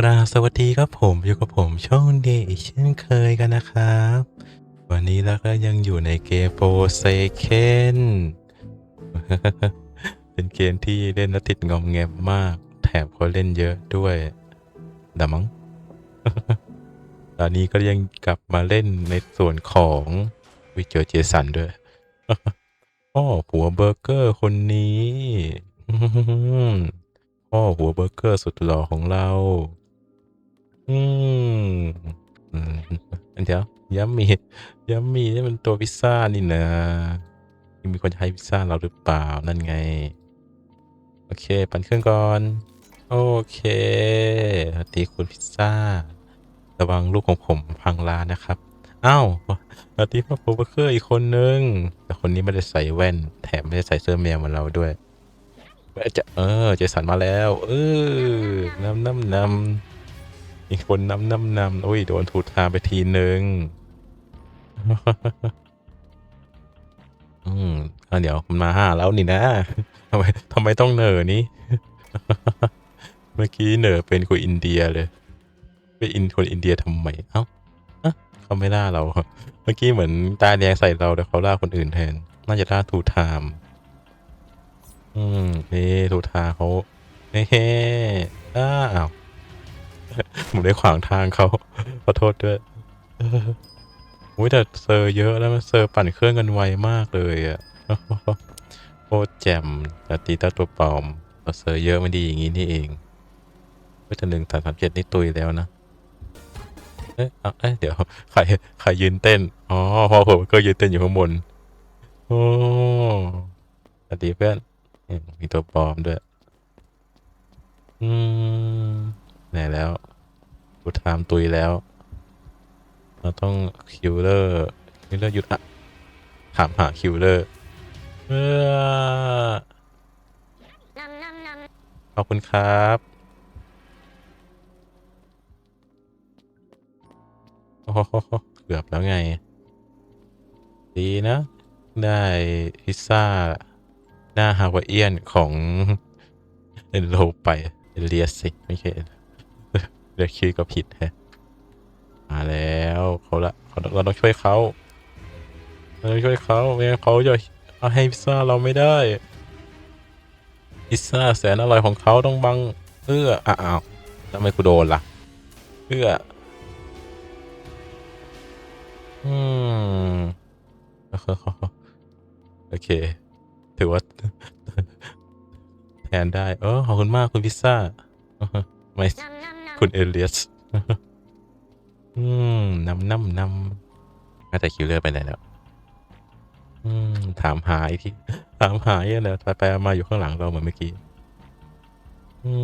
กราบสวัสดีครับผมอยู่กับผมช่องเดย์อีกเช่นเคยกันนะครับ วันนี้เราก็ยังอยู่ในเกมโปเซเคนเป็นเกมที่เล่นแล้วติดงอมแงมมาก แถมคนเล่นเยอะด้วยดมั้งตอนนี้ก็ยังกลับมาเล่นในส่วนของวิเจอเจสันด้วยอ้อหัวเบอร์เกอร์คนนี้พ่อหัวเบอร์เกอร์สุดหล่อของเรา อืม อืมอันเดี๋ยวยัมมี่ยัมมี่นี่มันตัวพิซซ่านี่นะมีคนจะให้พิซซ่าเราหรือเปล่านั่นไง โอเค ปั่นเครื่องก่อน โอเคสตีคุณพิซซ่า ระวังลูกของผมพังร้านนะครับอ้าวสวัสดีพ่อหัวเบอร์เกอร์อีกคนนึง แต่คนนี้ไม่ได้ใส่แว่น แถมไม่ได้ใส่เสื้อแมวเหมือนเราด้วยจะเออ เจสันมาแล้ว เออน้ำน้ำนำ มีกคนนำนำนำโอ้ย โดนถูดทาไปทีหนึ่งอืมอะเดี๋ยวมันมาห้าแล้วนี่นะทำไมทำไมต้องเหนอนี้ เมื่อกี้เหนอเป็นคนอินเดียเลย เป็นอินคนอินเดียทำไม เอ้าอะเขาไม่ล่าเรา เมื่อกี้เหมือนตาแดงใส่เราแต่เขาล่าคนอื่นแทน น่าจะล่าทูไทม์อืมนี่ดูทาเขาเฮ้อ้าว ผมได้ขวางทางเขาขอโทษด้วยอุ้ยแต่เซอร์เยอะแล้วมันเซอร์ปั่นเครื่องกันไวมากเลยอะโคตรแจ่มแต่ตีตาตัวปลอมแต่เซอร์เยอะไม่ดีอย่างนี้นี่เองก็จะหนึ่งสามสามเจ็ดนี่ตุยแล้วนะเอ๊ะเอ๊ะเดี๋ยวใครใครยืนเต้นอ๋อพอผมก็ยืนเต้นอยู่ข้างบนโอ้สวัสดีเพื่อนมมีตัวปลอมด้วย อืม ไหนแล้วกูทามตุยแล้ว เราต้องคิวเลอร์คิวเลอร์หยุดอะถามหาคิวเลอร์เออขอบคุณครับโอ้โหเกือบแล้วไง ดีนะ ได้พิซซ่า หน้าฮาวาเอียนของ เอนโลไป เอเลียสสิไม่ใช่ เรียกชื่อก็ผิดแฮะมาแล้วเขาละเราต้องช่วยเขาเราต้องช่วยเขาไม่งั้นเขาจะเอาให้พิซซ่าเราไม่ได้พิซซ่าแสนอร่อยของเขาต้องบังเอื้ออ้าวทำไมกูโดนล่ะเอื้ออืมโอเค ถือว่าแทนได้ เออขอบคุณมากคุณพิซซ่าไม่ คุณเอเลียสอืมนำนำนำน่าจะคิวเลอร์ไปไหนแล้วอืมถามหาอีกทีถามหาเยอะเลยไปไปมาอยู่ข้างหลังเราเหมือนเมื่อกี้ อื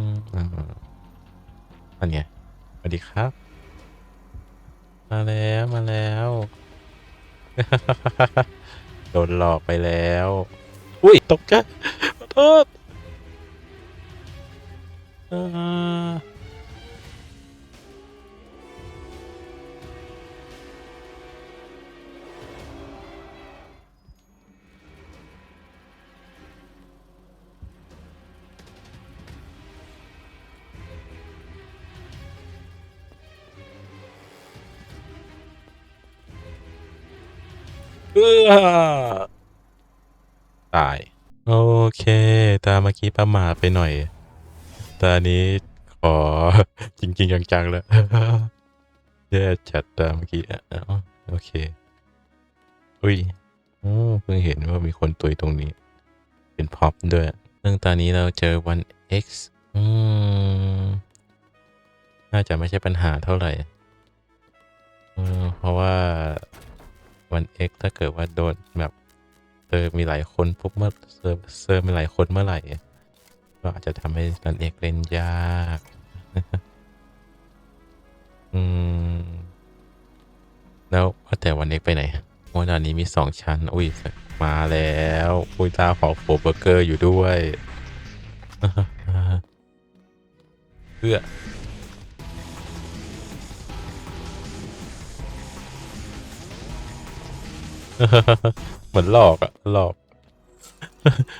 มอ่าอันไงสวัสดีครับ มาแล้วมาแล้ว โดนหลอกไปแล้ว อุ้ยตกใจขอโทษอ่า ตาย โอเค ตาเมื่อกี้ประมาทไปหน่อย ตานี้ขอจริง ๆ จังๆแล้วแย่จัดตาเมื่อกี้อ๋อโอเค อุ้ยเพิ่งเห็นว่ามีคนตุยตรงนี้ เป็นพ็อปด้วยซึ่งตอนนี้เราเจอวัน X อืมน่าจะไม่ใช่ปัญหาเท่าไหร่เพราะว่า วัน X ถ้าเกิดว่าโดนแบบเซอร์มีหลายคนปุ๊บเมื่อเซอร์เซอร์มีหลายคนเมื่อไหร่ ก็อาจจะทำให้รัน X เล่นยาก อืม แล้วว่าแต่วัน X ไปไหนวันอันนี้มีสองชั้น อุ้ยมาแล้วอุ้ยตาขอโฟเบอร์เกอร์อยู่ด้วย เพื่อ เหมือนหลอกอะหลอก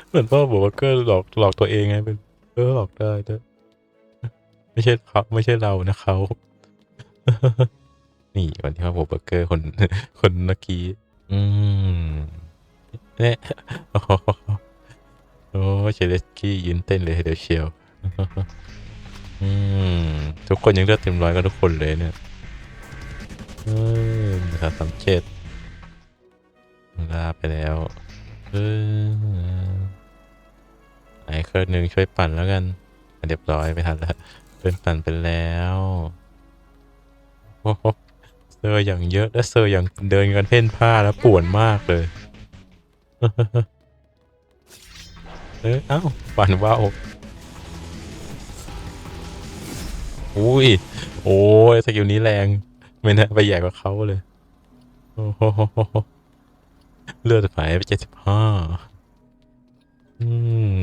เหมือนพ่อบอกว่าเกอร์หลอกหลอกตัวเองไงเป็นเออหลอกได้ด้วยไม่ใช่เขาไม่ใช่เรานะเขา นี่วันที่มาโบเบอร์เกอร์คนคนเมื่อกี้ อืมเนี่ยโอ้โหโอ้เชเลสกี้ยืนเต้นเลยเดี๋ยวเชียวอืมทุกคนยังเลือดเต็มร้อยกันทุกคนเลยเนี่ยเออนะครับสามเจ็ด ลาไปแล้วเออไอ้เครื่องหนึ่งช่วยปั่นแล้วกันเรียบร้อยไม่ทันแล้วเดินปั่นไปแล้วโอ้โหเซอร์อย่างเยอะและเซอร์อย่างเดินกันเพ่นผ้าแล้วป่วนมากเลยเออเอ้าปั่นว่าวอุ้ย โอ้ยสกิลนี้แรง ไม่น่าไปใหญ่กว่าเขาเลย โอ้โห เลือดหายไปเจ็ดสิบห้าอื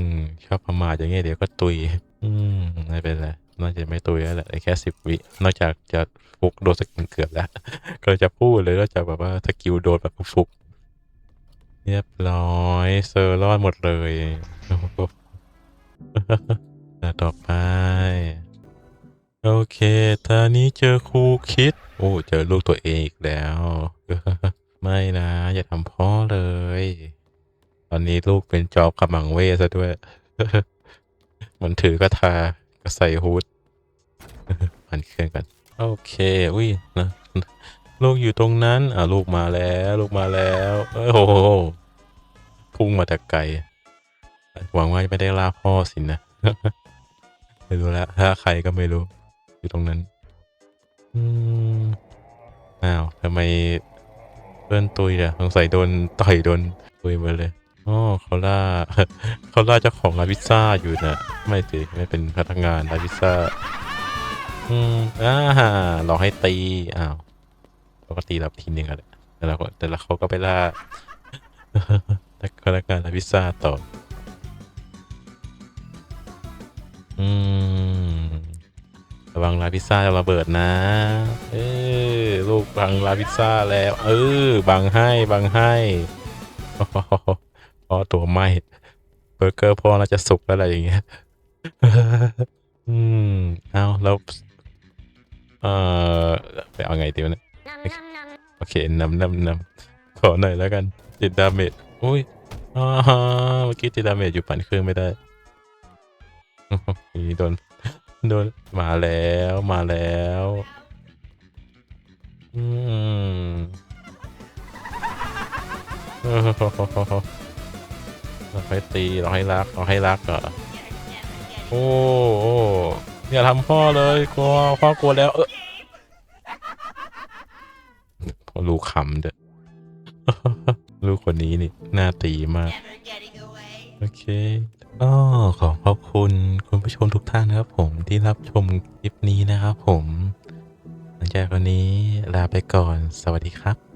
มชอบประมาทอย่างเงี้ยเดี๋ยวก็ตุย อืมไม่เป็นไรน่าจะไม่ตุยแล้วแหละแค่สิบวินอกจากจะฟุกโดนสกิลเกือบแล้ว ก็จะพูดเลยว่าจะแบบว่าสกิลโดนแบบฟุกเรียบร้อยเซอร์รอดหมดเลยแล้วต่อไป โอเคตอนนี้เจอครูคิด โอ้ เจอลูกตัวเองอีกแล้ว ไม่นะ อย่าทำพ่อเลย ตอนนี้ลูกเป็นจอบขมังเวซะด้วย มันถือกระทาก็ใส่ฮูดพันเครื่องกัน โอเค อุ้ยนะลูกอยู่ตรงนั้น อะลูกมาแล้ว ลูกมาแล้วโอ้โหพุ่งมาแต่ไกลหวังว่าไม่ได้ล่าพ่อสินะไม่รู้แล้วถ้าใครก็ไม่รู้ อยู่ตรงนั้น อืมอ้าวทำไม พื่อนตุยอะสงสัยโดนต่อยโดนตุยมาเลยอ๋อเขาล่าเขาล่าเจ้าของร้านพิซซ่าอยู่นะไม่สิไม่เป็นพนักงานร้านพิซซ่าอืมอ่าหลอกให้ตีอ้าวเขาก็ตีเราทีหนึ่งอะแหละแต่เราก็แต่ละเขาก็ไปล่าแต่พนักงานร้านพิซซ่าต่ออืมระวังร้านพิซซ่าจะระเบิดนะ เออ ลูกบังร้าพิซซ่าแล้ว เออ บังให้บังให้พอตัวไหมเบอร์เกอร์พอน่าจะสุกแล้วอะไรอย่างเงี้ยอืมเอาแล้วเออไปเอาไงดีวะเนี่ยโอเคนำนำนำขอหน่อยแล้วกันติดดาเมจอุ้ยอ่าเมื่อกี้ติดดาเมจอยู่ปั่นเครื่องไม่ได้นี่โดนโดนมาแล้วมาแล้ว เราให้ตีเราให้รักเราให้รักเหรอโอ้โอ้อย่าทำพ่อเลยกลัวพ่อกลัวแล้ว เออพอลูกขำเด้อลูกคนนี้นี่น่าตีมาก โอเคก็ขอขอบคุณคุณผู้ชมทุกท่านนะครับผมที่รับชมคลิปนี้นะครับผม หลังจากวันนี้ลาไปก่อนสวัสดีครับ